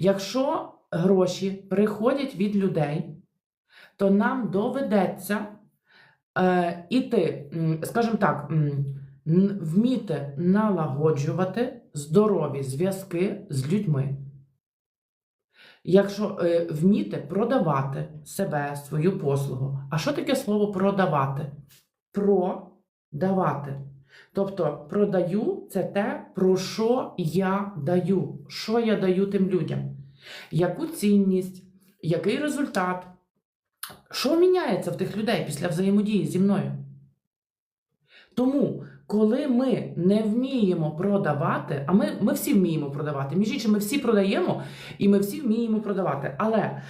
Якщо гроші приходять від людей, то нам доведеться е, іти, скажімо так, вміти налагоджувати здорові зв'язки з людьми. Якщо е, вміти продавати себе, свою послугу. А що таке слово продавати? Продавати. Тобто продаю це те, про що я даю, що я даю тим людям, яку цінність, який результат, що міняється в тих людей після взаємодії зі мною. Тому, коли ми не вміємо продавати, а ми, ми всі вміємо продавати, між іншим, ми всі продаємо і ми всі вміємо продавати. Але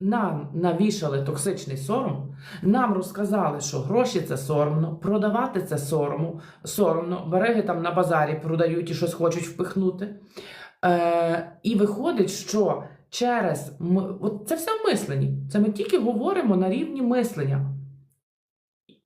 нам навішали токсичний сором, нам розказали, що гроші це соромно, продавати це соромно, соромно, береги там на базарі продають і щось хочуть впихнути. Е, і виходить, що через от це все в мисленні. Це ми тільки говоримо на рівні мислення.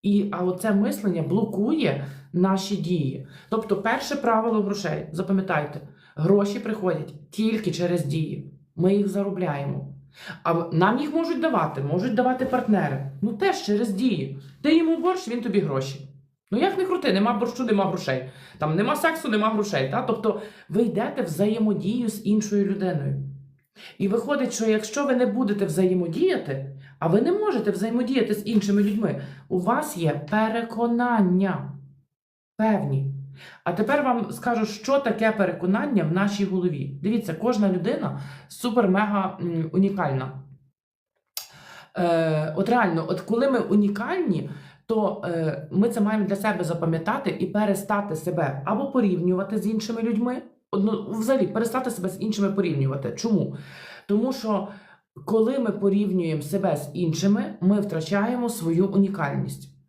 І, а оце мислення блокує наші дії. Тобто, перше правило грошей, запам'ятайте, гроші приходять тільки через дії. Ми їх заробляємо. А нам їх можуть давати, можуть давати партнери. Ну теж через дії. Ти йому борщ, він тобі гроші. Ну як не крути, нема борщу, нема грошей. Там нема сексу, нема грошей. Та? Тобто ви йдете взаємодію з іншою людиною. І виходить, що якщо ви не будете взаємодіяти, а ви не можете взаємодіяти з іншими людьми, у вас є переконання певні. А тепер вам скажу, що таке переконання в нашій голові. Дивіться, кожна людина супер-мега унікальна. Е, от реально, от коли ми унікальні, то е, ми це маємо для себе запам'ятати і перестати себе або порівнювати з іншими людьми. От, Ну, взагалі, перестати себе з іншими порівнювати. Чому? Тому що коли ми порівнюємо себе з іншими, ми втрачаємо свою унікальність.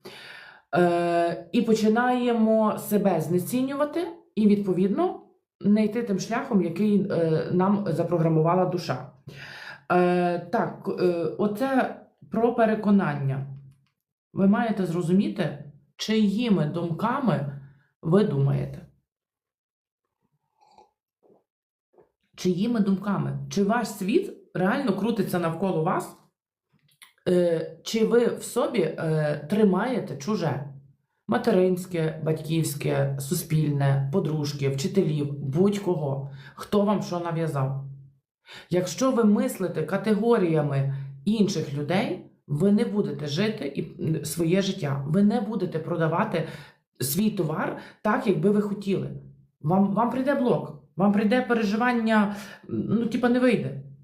Е, і починаємо себе знецінювати, і, відповідно, не йти тим шляхом, який е, нам запрограмувала душа. Е, так, е, оце про переконання. Ви маєте зрозуміти, чиїми думками ви думаєте. Чиїми думками? Чи ваш світ реально крутиться навколо вас? Е, чи ви в собі е, тримаєте чуже? Материнське, батьківське, суспільне, подружки, вчителів, будь-кого, хто вам що нав'язав. Якщо ви мислите категоріями інших людей, ви не будете жити і своє життя. Ви не будете продавати свій товар так, як би ви хотіли. Вам, вам прийде блок, вам прийде переживання, ну, типа, не вийде.